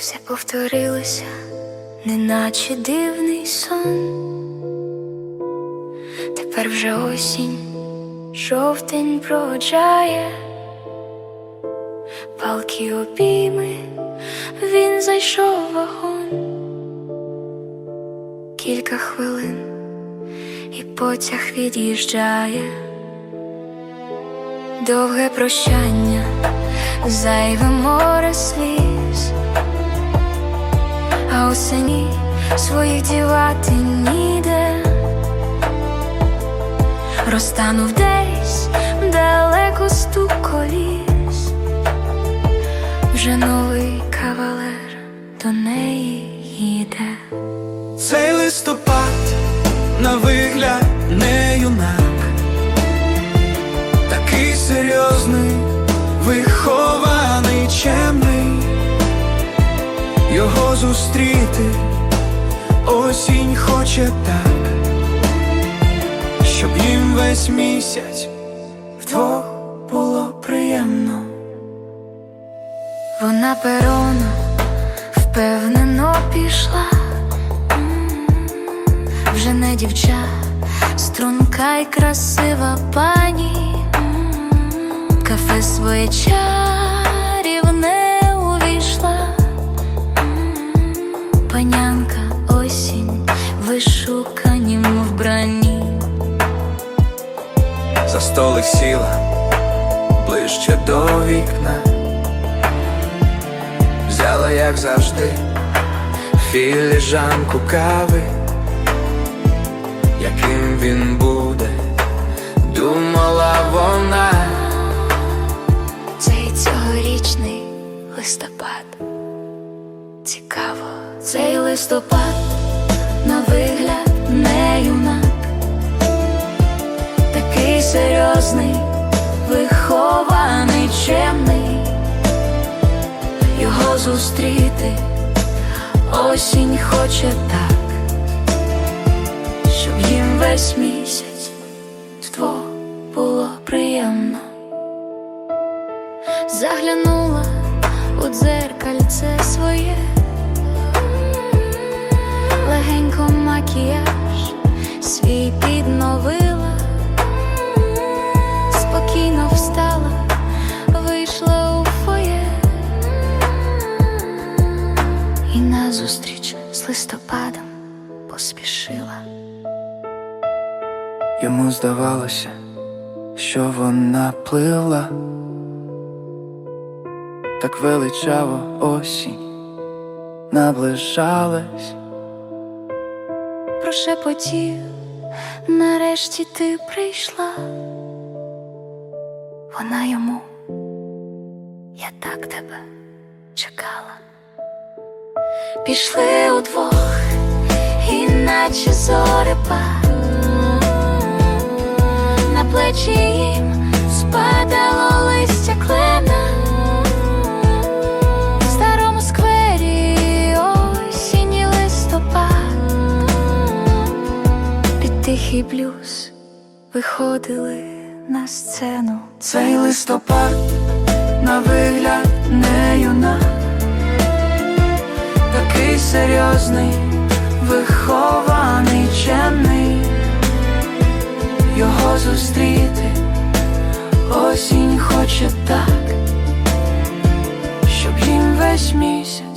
все повторилося, неначе дивний сон. Тепер вже осінь, жовтень проводжає, палки обійми, він зайшов в вагон. Кілька хвилин і потяг від'їжджає. Довге прощання, зайве море а осені своїх дівати ніде. Розтанув десь далеко стук коліс, вже новий кавалер до неї їде. Цей листопад на вигляд його зустріти. Осінь хоче так, щоб їм весь місяць вдвох було приємно. Вона пероном впевнено пішла, вже не дівча, струнка й красива пані, кафе своє чарівне панянка осінь вишуканім вбранні. За столик сіла ближче до вікна, взяла, як завжди, філіжанку кави, яким він буде, думала вона. Листопад на вигляд не юнак, такий серйозний, вихований, чемний, його зустріти осінь хоче так, щоб їм весь місяць вдвох було приємно. Заглянула у дзеркальце своє, легенько макіяж. Свій підновила, спокійно встала, вийшла у фоє. І назустріч з листопадом поспішила. Йому здавалося, що вона пливла, так величаво осінь наближалась. Прошепотів, нарешті ти прийшла. Вона йому, я так тебе чекала. Пішли удвох, іначе зорепад тихий блюз виходили на сцену. Цей листопад на вигляд не юнак, такий серйозний, вихований, чемний, його зустріти осінь хоче так, щоб їм весь місяць